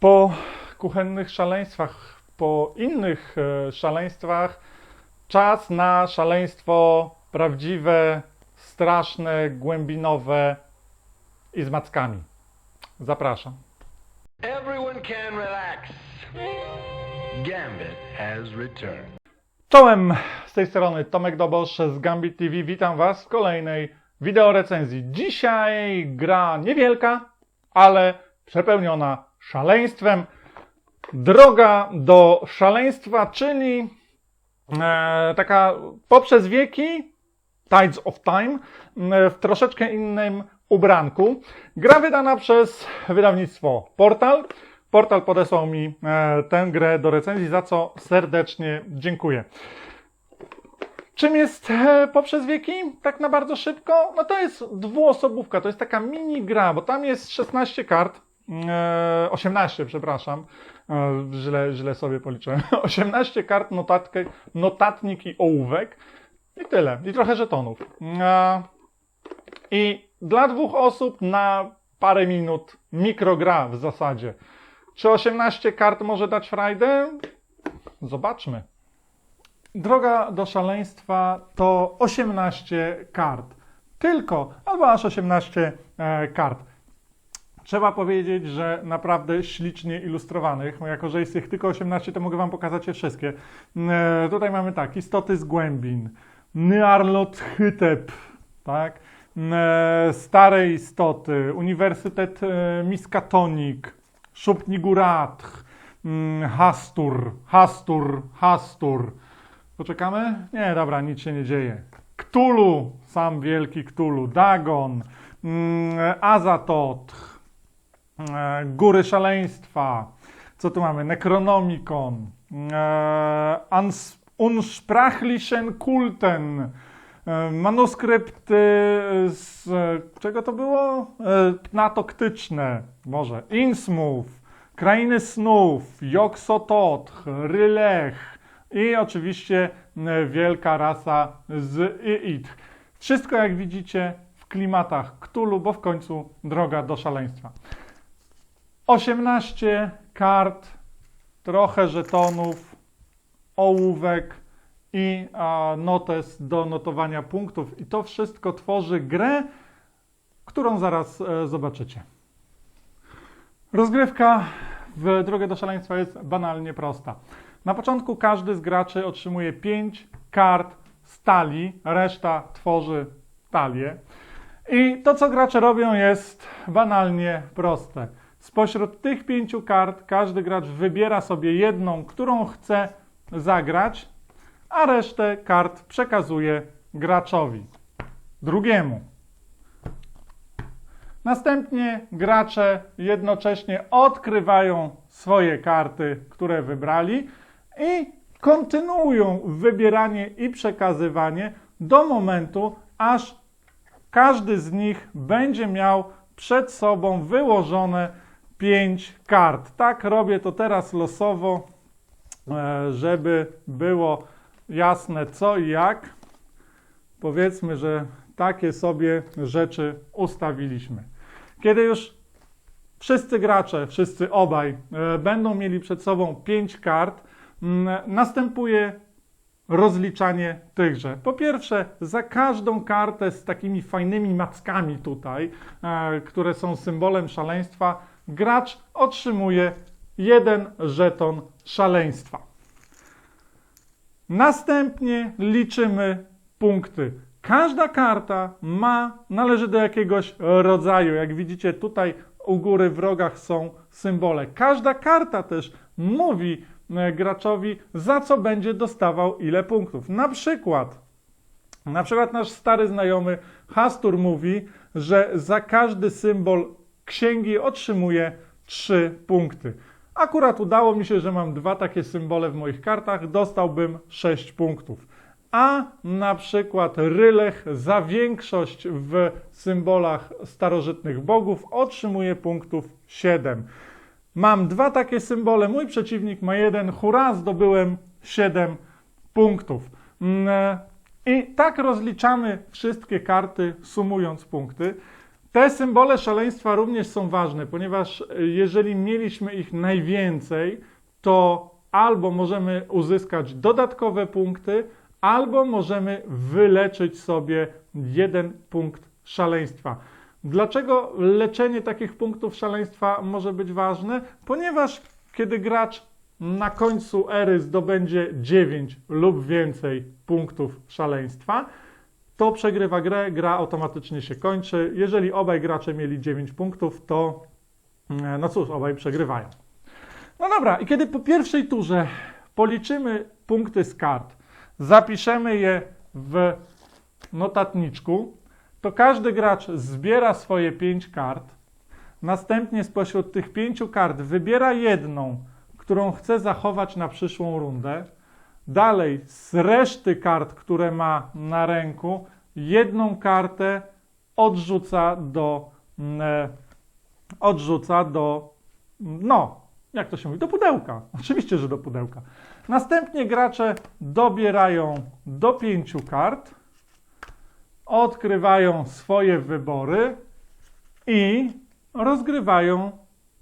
Po kuchennych szaleństwach, po innych e, szaleństwach, czas na szaleństwo prawdziwe, straszne, głębinowe i z mackami. Zapraszam. Everyone can relax. Gambit has returned. Czołem z tej strony Tomek Dobosz z Gambit TV. Witam Was w kolejnej wideorecenzji. Dzisiaj gra niewielka, ale przepełniona szaleństwem. Droga do szaleństwa, czyli e, taka poprzez wieki Tides of Time w troszeczkę innym ubranku. Gra wydana przez wydawnictwo Portal. Portal podesłał mi e, tę grę do recenzji, za co serdecznie dziękuję. Czym jest e, poprzez wieki? Tak na bardzo szybko? No to jest dwuosobówka, to jest taka mini gra, bo tam jest 16 kart, 18 przepraszam, e, źle, źle sobie policzyłem, 18 kart, notatkę, notatnik i ołówek i tyle, i trochę żetonów. E, I dla dwóch osób na parę minut mikrogra w zasadzie. Czy 18 kart może dać frajdę? Zobaczmy. Droga do szaleństwa to 18 kart. Tylko, albo aż 18 e, kart. Trzeba powiedzieć, że naprawdę ślicznie ilustrowanych. No, Jako, że jest ich tylko 18, to mogę Wam pokazać je wszystkie. E, tutaj mamy tak, istoty z głębin, Nyarlot Hytep, tak? E, stare istoty, Uniwersytet e, Miskatonik, Szupniguratch, mm, Hastur, Hastur, Hastur. Poczekamy? Nie, dobra, nic się nie dzieje. Ktulu, sam wielki Ktulu, Dagon, mm, Azatotch, e, Góry Szaleństwa. Co tu mamy? Necronomicon, e, Unsprachlichen Kulten, e, manuskrypty z... e, czego to było? E, Pnatoktyczne, może. Innsmouth, Krainy Snów, Joksototch, Rylech i oczywiście e, wielka rasa z Iit. Wszystko jak widzicie w klimatach Ktulu, bo w końcu droga do szaleństwa. 18 kart, trochę żetonów, ołówek i a, notes do notowania punktów. I to wszystko tworzy grę, którą zaraz e, zobaczycie. Rozgrywka w drogę do szaleństwa jest banalnie prosta. Na początku każdy z graczy otrzymuje 5 kart stali, reszta tworzy talię. I to, co gracze robią, jest banalnie proste. Spośród tych pięciu kart każdy gracz wybiera sobie jedną, którą chce zagrać, a resztę kart przekazuje graczowi drugiemu. Następnie gracze jednocześnie odkrywają swoje karty, które wybrali i kontynuują wybieranie i przekazywanie do momentu, aż każdy z nich będzie miał przed sobą wyłożone 5 kart. Tak robię to teraz losowo, e, żeby było jasne co i jak. Powiedzmy, że takie sobie rzeczy ustawiliśmy. Kiedy już wszyscy gracze, wszyscy obaj e, będą mieli przed sobą 5 kart, następuje rozliczanie tychże. Po pierwsze, za każdą kartę z takimi fajnymi mackami tutaj, e, które są symbolem szaleństwa, gracz otrzymuje jeden żeton szaleństwa. Następnie liczymy punkty. Każda karta ma, należy do jakiegoś rodzaju. Jak widzicie, tutaj u góry w rogach są symbole. Każda karta też mówi e, graczowi, za co będzie dostawał ile punktów. Na przykład, na przykład nasz stary znajomy Hastur mówi, że za każdy symbol księgi otrzymuje 3 punkty. Akurat udało mi się, że mam dwa takie symbole w moich kartach, dostałbym 6 punktów. A na przykład Rylech za większość w symbolach starożytnych bogów otrzymuje punktów 7. Mam dwa takie symbole, mój przeciwnik ma jeden, hurra, zdobyłem 7 punktów. Mm, I tak rozliczamy wszystkie karty, sumując punkty. Te symbole szaleństwa również są ważne, ponieważ y, jeżeli mieliśmy ich najwięcej, to albo możemy uzyskać dodatkowe punkty, albo możemy wyleczyć sobie jeden punkt szaleństwa. Dlaczego leczenie takich punktów szaleństwa może być ważne? Ponieważ kiedy gracz na końcu ery zdobędzie 9 lub więcej punktów szaleństwa, to przegrywa grę, gra automatycznie się kończy. Jeżeli obaj gracze mieli 9 punktów, to e, no cóż, obaj przegrywają. No dobra, i kiedy po pierwszej turze policzymy punkty z kart, zapiszemy je w notatniczku, to każdy gracz zbiera swoje 5 kart. Następnie spośród tych pięciu kart wybiera jedną, którą chce zachować na przyszłą rundę. Dalej, z reszty kart, które ma na ręku, jedną kartę odrzuca do. mm, E, odrzuca do. No, jak to się mówi? Do pudełka. Oczywiście, że do pudełka. Następnie gracze dobierają do pięciu kart, odkrywają swoje wybory i rozgrywają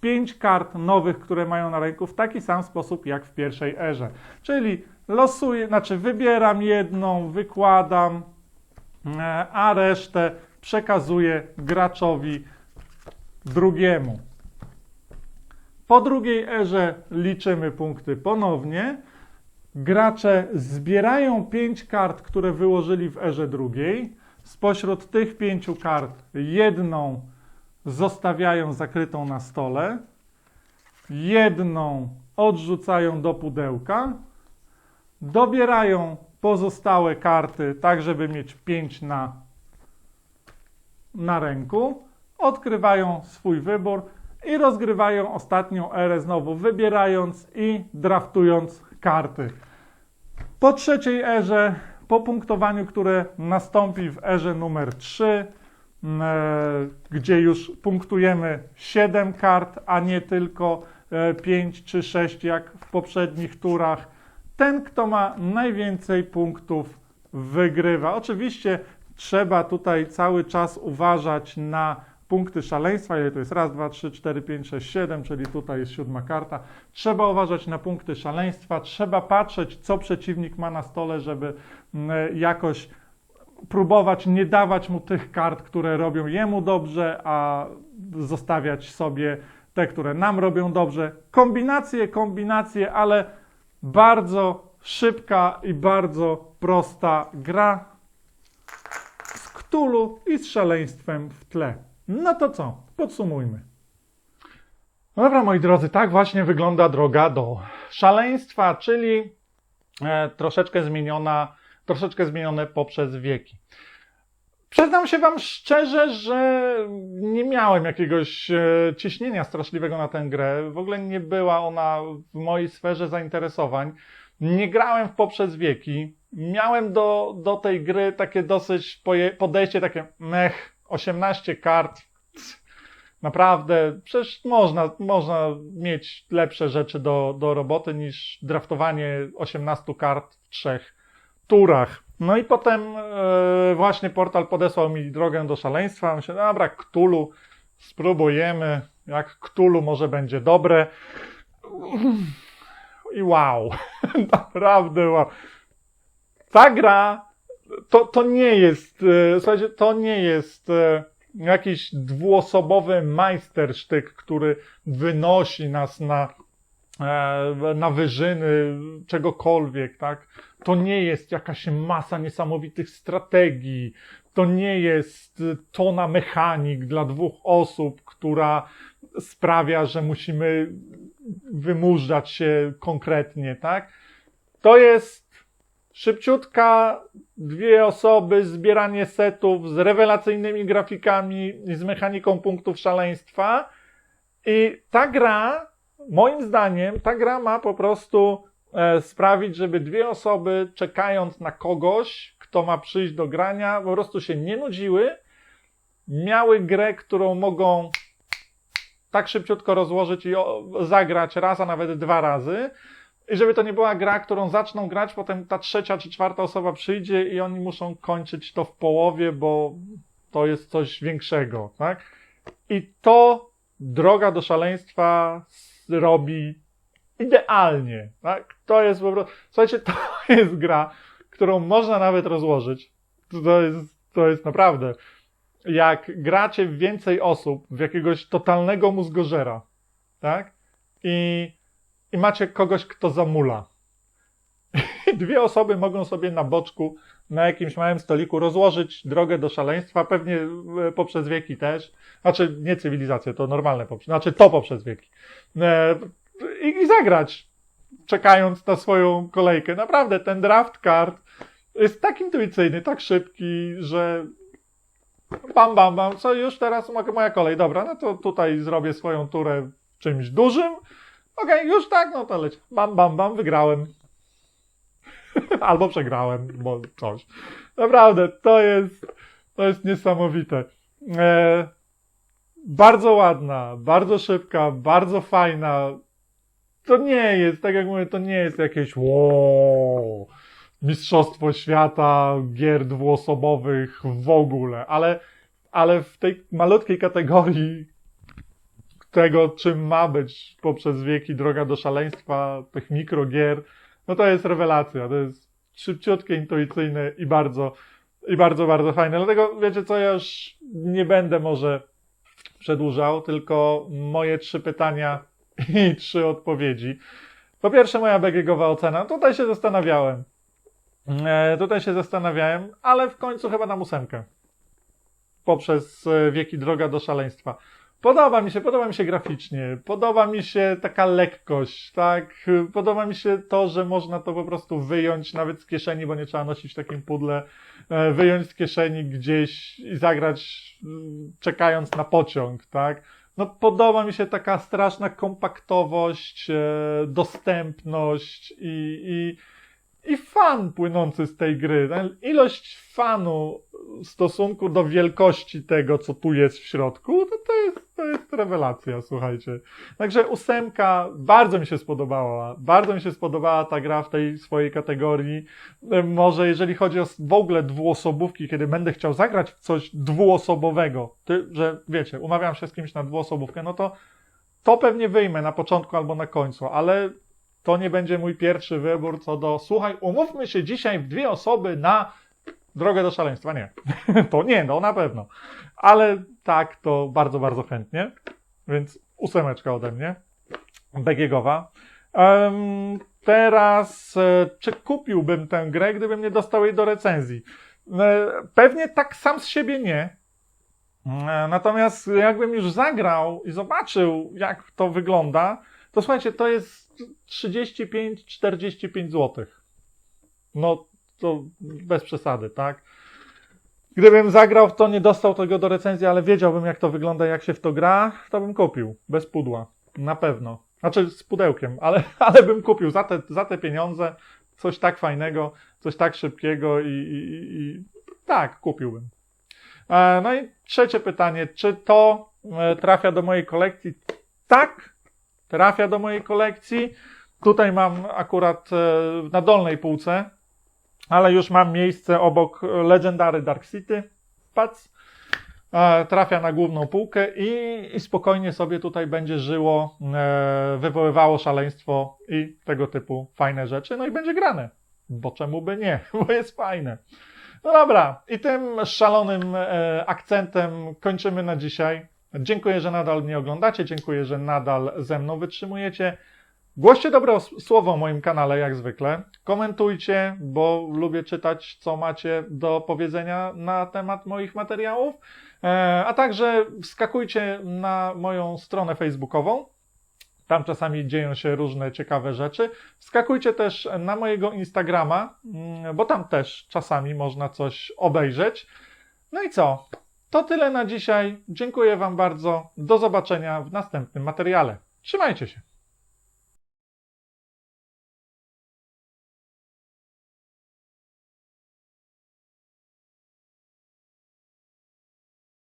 pięć kart nowych, które mają na ręku w taki sam sposób jak w pierwszej erze. Czyli losuję, znaczy wybieram jedną, wykładam, e, a resztę przekazuję graczowi drugiemu. Po drugiej erze liczymy punkty ponownie. Gracze zbierają pięć kart, które wyłożyli w erze drugiej. Spośród tych pięciu kart jedną zostawiają zakrytą na stole, jedną odrzucają do pudełka, dobierają pozostałe karty, tak żeby mieć pięć na, na ręku, odkrywają swój wybór i rozgrywają ostatnią erę znowu, wybierając i draftując karty. Po trzeciej erze, po punktowaniu, które nastąpi w erze numer 3, m, e, gdzie już punktujemy 7 kart, a nie tylko 5 czy 6 jak w poprzednich turach, ten, kto ma najwięcej punktów, wygrywa. Oczywiście trzeba tutaj cały czas uważać na punkty szaleństwa, ile to jest raz, dwa, trzy, cztery, pięć, sześć, siedem, czyli tutaj jest siódma karta. Trzeba uważać na punkty szaleństwa, trzeba patrzeć, co przeciwnik ma na stole, żeby mm, jakoś próbować nie dawać mu tych kart, które robią jemu dobrze, a zostawiać sobie te, które nam robią dobrze. Kombinacje, kombinacje, ale bardzo szybka i bardzo prosta gra z Ktulu i z szaleństwem w tle. No to co? Podsumujmy. No dobra, moi drodzy, tak właśnie wygląda droga do szaleństwa, czyli e, troszeczkę zmieniona, troszeczkę zmienione poprzez wieki. Przyznam się Wam szczerze, że nie miałem jakiegoś e, ciśnienia straszliwego na tę grę. W ogóle nie była ona w mojej sferze zainteresowań. Nie grałem w poprzez wieki. Miałem do, do tej gry takie dosyć podejście takie mech, 18 kart. Naprawdę, przecież można, można mieć lepsze rzeczy do, do roboty niż draftowanie 18 kart w trzech turach. No i potem e, właśnie portal podesłał mi drogę do szaleństwa. Myślę, dobra, Ktulu, spróbujemy. Jak Ktulu może będzie dobre. I wow, naprawdę wow. Ta gra to, to nie jest, e, słuchajcie, to nie jest e, jakiś dwuosobowy majstersztyk, który wynosi nas na, na wyżyny czegokolwiek, tak? To nie jest jakaś masa niesamowitych strategii. To nie jest tona mechanik dla dwóch osób, która sprawia, że musimy wymurzać się konkretnie, tak? To jest szybciutka, dwie osoby, zbieranie setów z rewelacyjnymi grafikami i z mechaniką punktów szaleństwa. I ta gra, moim zdaniem, ta gra ma po prostu e, sprawić, żeby dwie osoby, czekając na kogoś, kto ma przyjść do grania, po prostu się nie nudziły, miały grę, którą mogą tak szybciutko rozłożyć i zagrać raz, a nawet dwa razy. I żeby to nie była gra, którą zaczną grać, potem ta trzecia czy czwarta osoba przyjdzie i oni muszą kończyć to w połowie, bo to jest coś większego, tak? I to droga do szaleństwa robi idealnie, tak? To jest po prostu, słuchajcie, to jest gra, którą można nawet rozłożyć. To jest, to jest naprawdę, jak gracie w więcej osób, w jakiegoś totalnego mózgożera, tak? I, i macie kogoś, kto zamula. I dwie osoby mogą sobie na boczku, na jakimś małym stoliku rozłożyć drogę do szaleństwa, pewnie e, poprzez wieki też. Znaczy, nie cywilizację, to normalne poprzez, znaczy to poprzez wieki. E, i, zagrać, czekając na swoją kolejkę. Naprawdę, ten draft card jest tak intuicyjny, tak szybki, że bam, bam, bam, co już teraz mo- moja kolej, dobra, no to tutaj zrobię swoją turę czymś dużym. Okej, już tak, no to leć. Bam, bam, bam, wygrałem. Albo przegrałem, bo coś. Naprawdę, to jest, to jest niesamowite. E, bardzo ładna, bardzo szybka, bardzo fajna. To nie jest, tak jak mówię, to nie jest jakieś wow, mistrzostwo świata gier dwuosobowych w ogóle, ale, ale w tej malutkiej kategorii tego, czym ma być poprzez wieki droga do szaleństwa, tych mikrogier, no to jest rewelacja. To jest szybciutkie, intuicyjne i bardzo, i bardzo, bardzo fajne. Dlatego wiecie co, ja już nie będę może przedłużał, tylko moje trzy pytania i trzy odpowiedzi. Po pierwsze, moja BGGowa ocena. Tutaj się zastanawiałem. E, tutaj się zastanawiałem, ale w końcu chyba na ósemkę. Poprzez e, wieki droga do szaleństwa. Podoba mi się, podoba mi się graficznie, podoba mi się taka lekkość, tak? Podoba mi się to, że można to po prostu wyjąć nawet z kieszeni, bo nie trzeba nosić w takim pudle, e, wyjąć z kieszeni gdzieś i zagrać mm, czekając na pociąg, tak? No podoba mi się taka straszna kompaktowość, e, dostępność i, i, i fan płynący z tej gry. Ilość fanu stosunku do wielkości tego, co tu jest w środku, to, to, jest, to jest rewelacja, słuchajcie. Także ósemka bardzo mi się spodobała. Bardzo mi się spodobała ta gra w tej swojej kategorii. E, Może jeżeli chodzi o w ogóle dwuosobówki, kiedy będę chciał zagrać w coś dwuosobowego, ty, że wiecie, umawiam się z kimś na dwuosobówkę, no to to pewnie wyjmę na początku albo na końcu, ale to nie będzie mój pierwszy wybór co do, słuchaj, umówmy się dzisiaj w dwie osoby na drogę do szaleństwa. Nie. to nie, no na pewno. Ale tak, to bardzo, bardzo chętnie. Więc ósemeczka ode mnie. BGGowa. Em, teraz, e, czy kupiłbym tę grę, gdybym nie dostał jej do recenzji? E, pewnie tak sam z siebie nie. E, Natomiast jakbym już zagrał i zobaczył, jak to wygląda, to słuchajcie, to jest 35-45 zł. No, to bez przesady, tak? Gdybym zagrał w to, nie dostał tego do recenzji, ale wiedziałbym, jak to wygląda, jak się w to gra, to bym kupił. Bez pudła. Na pewno. Znaczy z pudełkiem, ale, ale bym kupił za te, za te pieniądze coś tak fajnego, coś tak szybkiego i, i, i- tak, kupiłbym. E, No i trzecie pytanie, czy to e, trafia do mojej kolekcji? Tak, trafia do mojej kolekcji. Tutaj mam akurat e, na dolnej półce, ale już mam miejsce obok Legendary Dark City. Pac. E, Trafia na główną półkę i, i spokojnie sobie tutaj będzie żyło, e, wywoływało szaleństwo i tego typu fajne rzeczy. No i będzie grane. Bo czemu by nie? Bo jest fajne. No dobra, i tym szalonym e, akcentem kończymy na dzisiaj. Dziękuję, że nadal mnie oglądacie, dziękuję, że nadal ze mną wytrzymujecie. Głoście dobre słowo o moim kanale, jak zwykle. Komentujcie, bo lubię czytać, co macie do powiedzenia na temat moich materiałów. E, a także wskakujcie na moją stronę facebookową. Tam czasami dzieją się różne ciekawe rzeczy. Wskakujcie też na mojego Instagrama, mm, bo tam też czasami można coś obejrzeć. No i co? To tyle na dzisiaj. Dziękuję Wam bardzo. Do zobaczenia w następnym materiale. Trzymajcie się.